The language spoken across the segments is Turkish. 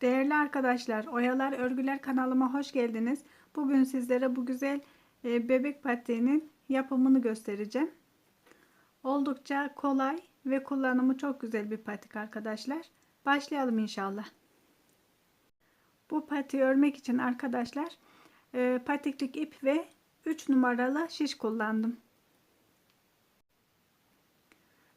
Değerli arkadaşlar, Oyalar Örgüler kanalıma hoş geldiniz. Bugün sizlere bu güzel e, bebek patiğinin yapımını göstereceğim. Oldukça kolay ve kullanımı çok güzel bir patik arkadaşlar. Başlayalım inşallah. Bu patiği örmek için arkadaşlar e, patiklik ip ve 3 numaralı şiş kullandım.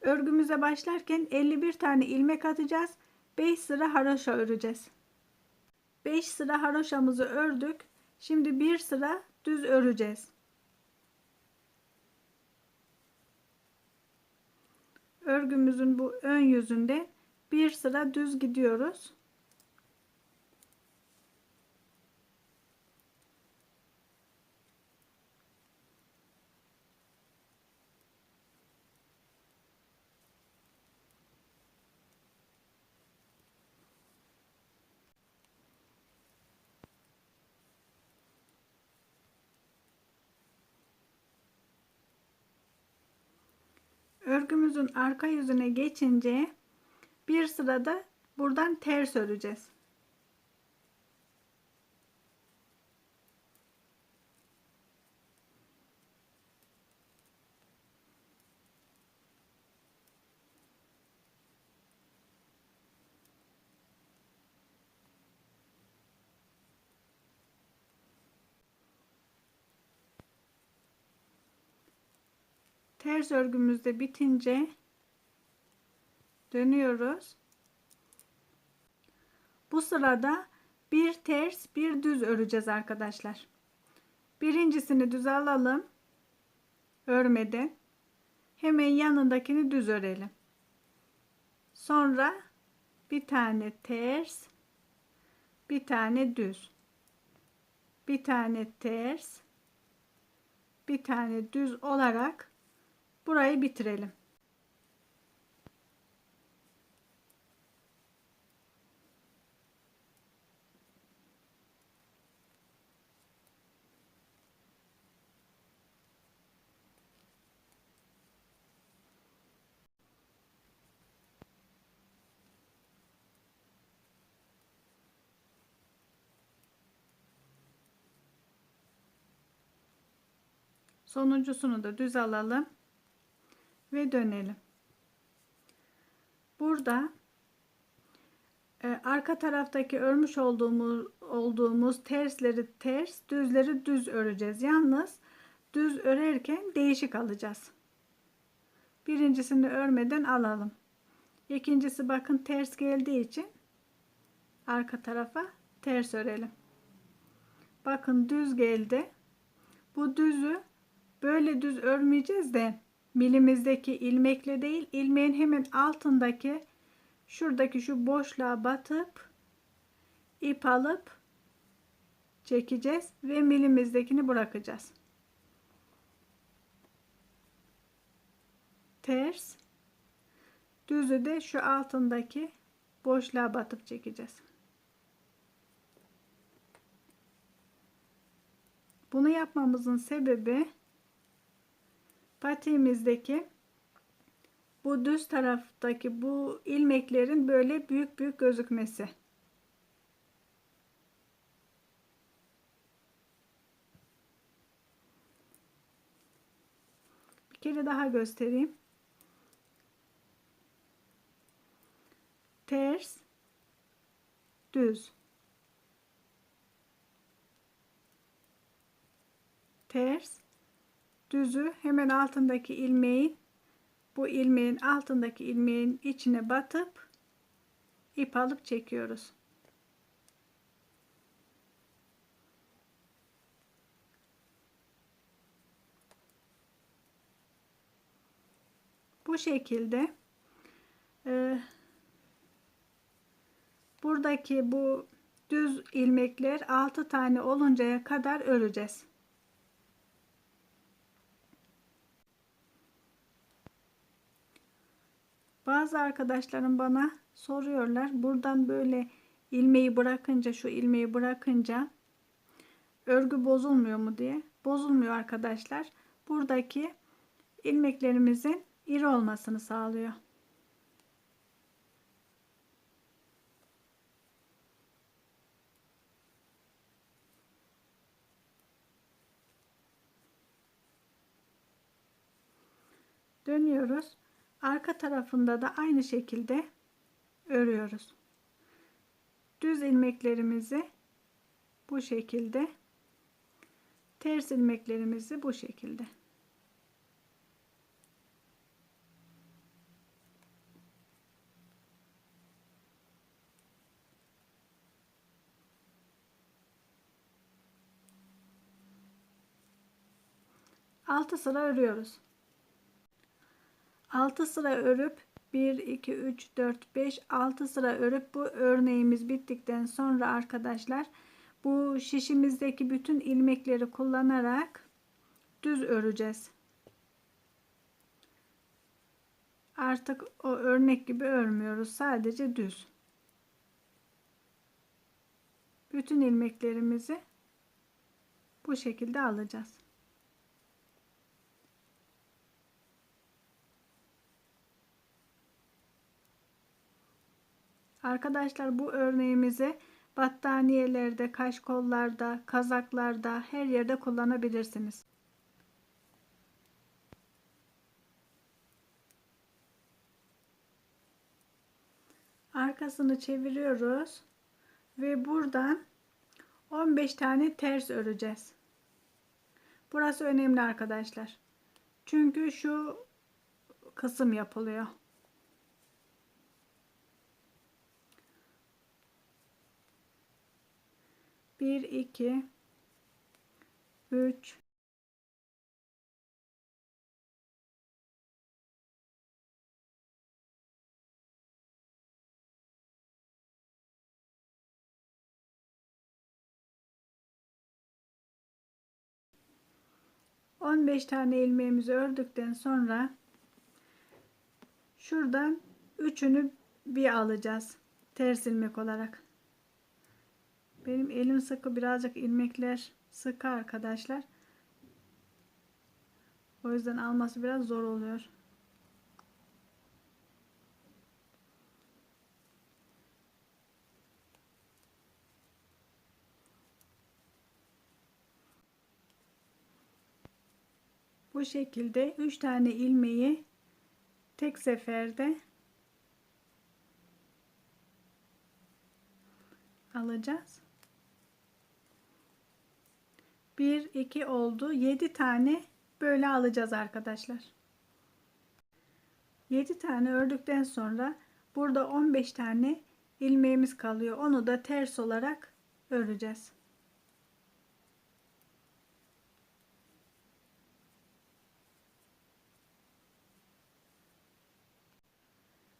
Örgümüze başlarken 51 tane ilmek atacağız. 5 sıra haroşa öreceğiz. 5 sıra haroşamızı ördük. Şimdi bir sıra düz öreceğiz. Örgümüzün bu ön yüzünde bir sıra düz gidiyoruz. Örgümüzün arka yüzüne geçince bir sırada buradan ters öreceğiz. Ters örgümüzde bitince dönüyoruz. Bu sırada bir ters bir düz öreceğiz arkadaşlar. Birincisini düz alalım. Örmeden. Hemen yanındakini düz örelim. Sonra bir tane ters bir tane düz bir tane ters bir tane düz olarak burayı bitirelim. Sonuncusunu da düz alalım ve dönelim. Burada e, arka taraftaki örmüş olduğumuz olduğumuz tersleri ters, düzleri düz öreceğiz. Yalnız düz örerken değişik alacağız. Birincisini örmeden alalım. İkincisi bakın ters geldiği için arka tarafa ters örelim. Bakın düz geldi. Bu düzü böyle düz örmeyeceğiz de milimizdeki ilmekle değil ilmeğin hemen altındaki şuradaki şu boşluğa batıp ip alıp çekeceğiz ve milimizdekini bırakacağız. Ters düzü de şu altındaki boşluğa batıp çekeceğiz. Bunu yapmamızın sebebi patiğimizdeki bu düz taraftaki bu ilmeklerin böyle büyük büyük gözükmesi. Bir kere daha göstereyim. Ters, düz. Ters, düzü hemen altındaki ilmeğin bu ilmeğin altındaki ilmeğin içine batıp ip alıp çekiyoruz. Bu şekilde e, buradaki bu düz ilmekler 6 tane oluncaya kadar öreceğiz. Bazı arkadaşlarım bana soruyorlar. Buradan böyle ilmeği bırakınca şu ilmeği bırakınca örgü bozulmuyor mu diye. Bozulmuyor arkadaşlar. Buradaki ilmeklerimizin iri olmasını sağlıyor. Dönüyoruz. Arka tarafında da aynı şekilde örüyoruz. Düz ilmeklerimizi bu şekilde ters ilmeklerimizi bu şekilde Altı sıra örüyoruz. 6 sıra örüp 1 2 3 4 5 6 sıra örüp bu örneğimiz bittikten sonra arkadaşlar bu şişimizdeki bütün ilmekleri kullanarak düz öreceğiz. Artık o örnek gibi örmüyoruz. Sadece düz. Bütün ilmeklerimizi bu şekilde alacağız. Arkadaşlar bu örneğimizi battaniyelerde, kaşkollarda, kazaklarda her yerde kullanabilirsiniz. Arkasını çeviriyoruz ve buradan 15 tane ters öreceğiz. Burası önemli arkadaşlar. Çünkü şu kısım yapılıyor. 1 2 3 15 tane ilmeğimizi ördükten sonra şuradan üçünü bir alacağız ters ilmek olarak benim elim sıkı birazcık ilmekler sıkı arkadaşlar. O yüzden alması biraz zor oluyor. Bu şekilde 3 tane ilmeği tek seferde alacağız. 1 2 oldu. 7 tane böyle alacağız arkadaşlar. 7 tane ördükten sonra burada 15 tane ilmeğimiz kalıyor. Onu da ters olarak öreceğiz.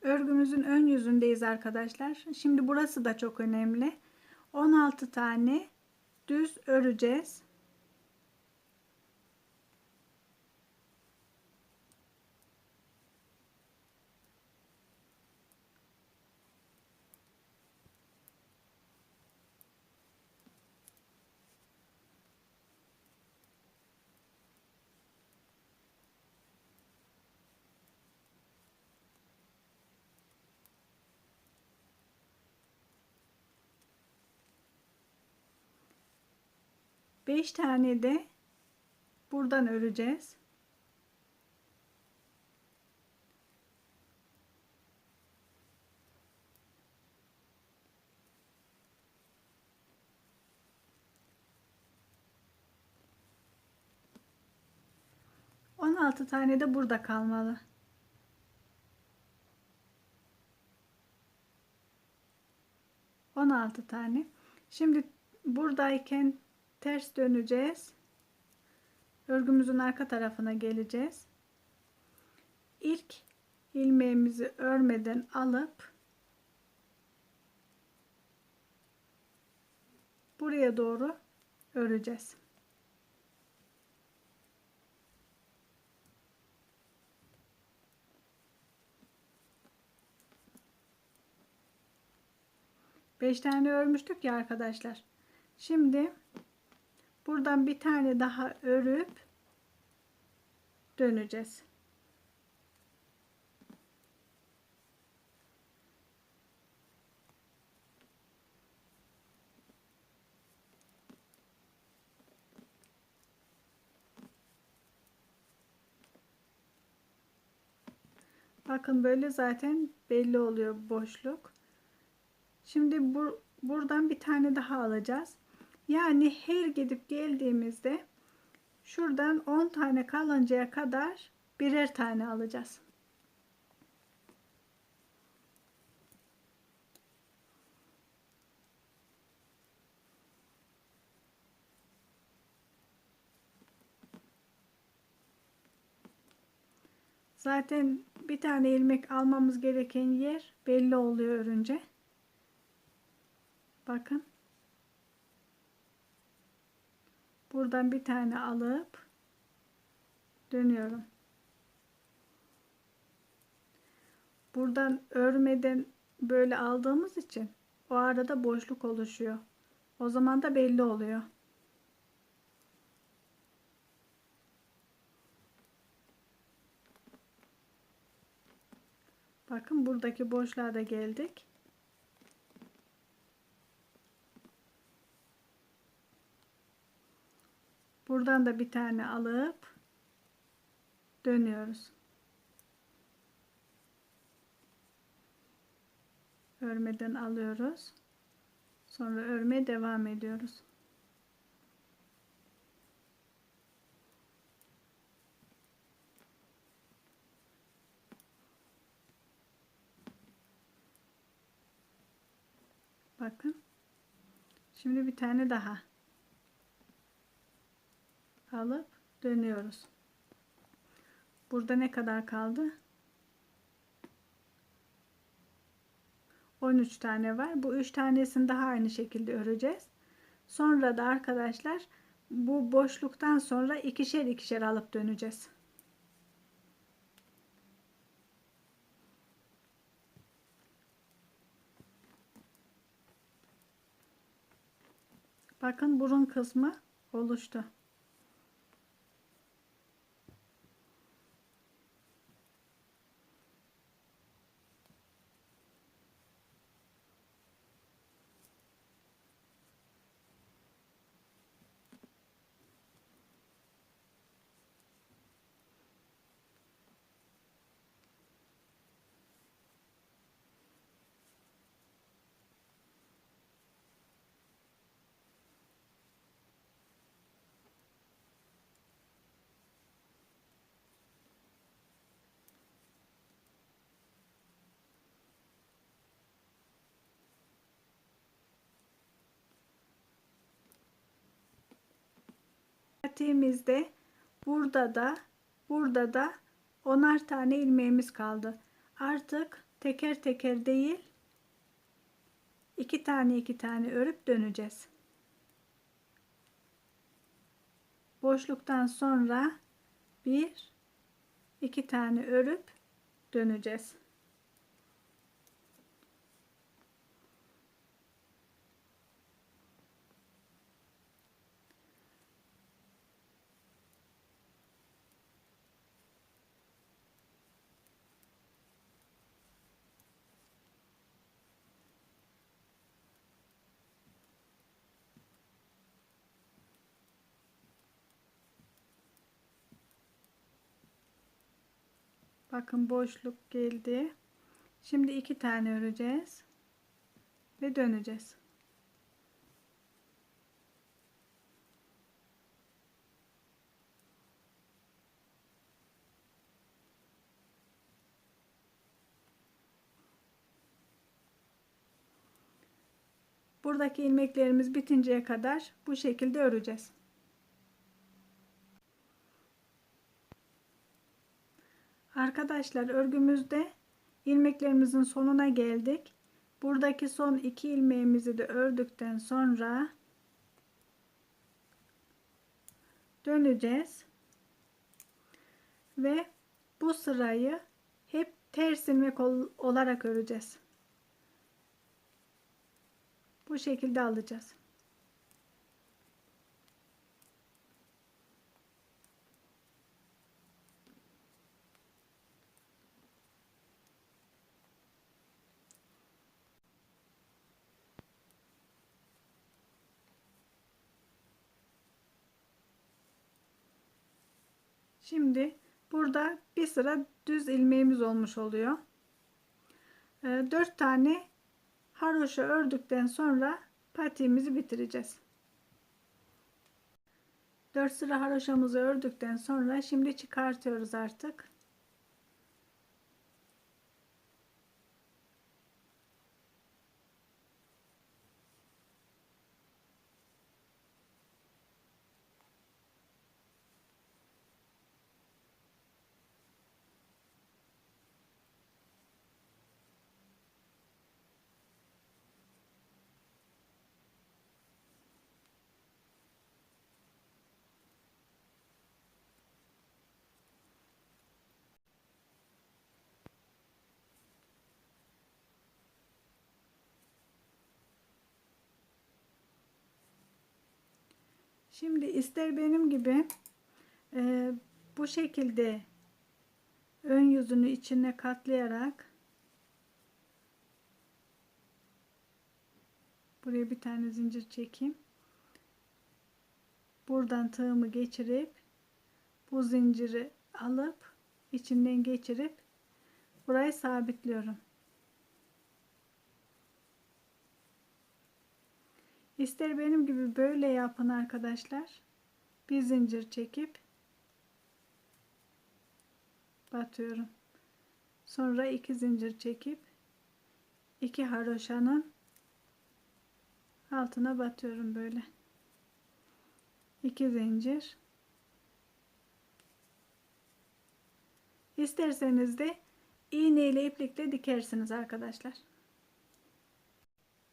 Örgümüzün ön yüzündeyiz arkadaşlar. Şimdi burası da çok önemli. 16 tane düz öreceğiz 5 tane de buradan öreceğiz. On altı tane de burada kalmalı. On altı tane. Şimdi buradayken ters döneceğiz. Örgümüzün arka tarafına geleceğiz. İlk ilmeğimizi örmeden alıp buraya doğru öreceğiz. Beş tane örmüştük ya arkadaşlar. Şimdi Buradan bir tane daha örüp döneceğiz. Bakın böyle zaten belli oluyor boşluk. Şimdi bu, buradan bir tane daha alacağız. Yani her gidip geldiğimizde şuradan 10 tane kalıncaya kadar birer tane alacağız. Zaten bir tane ilmek almamız gereken yer belli oluyor örünce. Bakın. Buradan bir tane alıp dönüyorum. Buradan örmeden böyle aldığımız için o arada boşluk oluşuyor. O zaman da belli oluyor. Bakın buradaki boşluğa da geldik. Buradan da bir tane alıp dönüyoruz. Örmeden alıyoruz. Sonra örmeye devam ediyoruz. Bakın. Şimdi bir tane daha alıp dönüyoruz. Burada ne kadar kaldı? 13 tane var. Bu 3 tanesini daha aynı şekilde öreceğiz. Sonra da arkadaşlar bu boşluktan sonra ikişer ikişer alıp döneceğiz. Bakın burun kısmı oluştu. Pratiğimizde burada da burada da onar tane ilmeğimiz kaldı. Artık teker teker değil iki tane iki tane örüp döneceğiz. Boşluktan sonra bir iki tane örüp döneceğiz. Bakın boşluk geldi. Şimdi iki tane öreceğiz. Ve döneceğiz. Buradaki ilmeklerimiz bitinceye kadar bu şekilde öreceğiz. Arkadaşlar örgümüzde ilmeklerimizin sonuna geldik. Buradaki son iki ilmeğimizi de ördükten sonra döneceğiz. Ve bu sırayı hep ters ilmek olarak öreceğiz. Bu şekilde alacağız. Şimdi Burada bir sıra düz ilmeğimiz olmuş oluyor. 4 tane haroşa ördükten sonra patiğimizi bitireceğiz. 4 sıra haroşamızı ördükten sonra şimdi çıkartıyoruz artık. Şimdi ister benim gibi e, bu şekilde ön yüzünü içine katlayarak buraya bir tane zincir çekeyim. Buradan tığımı geçirip bu zinciri alıp içinden geçirip burayı sabitliyorum. İster benim gibi böyle yapın arkadaşlar. Bir zincir çekip batıyorum. Sonra iki zincir çekip iki haroşanın altına batıyorum böyle. İki zincir. İsterseniz de iğne ile iplikle dikersiniz arkadaşlar.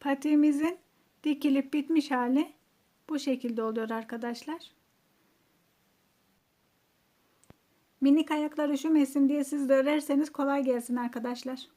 Patiğimizin dikilip bitmiş hali bu şekilde oluyor arkadaşlar. Minik ayaklar üşümesin diye siz de örerseniz kolay gelsin arkadaşlar.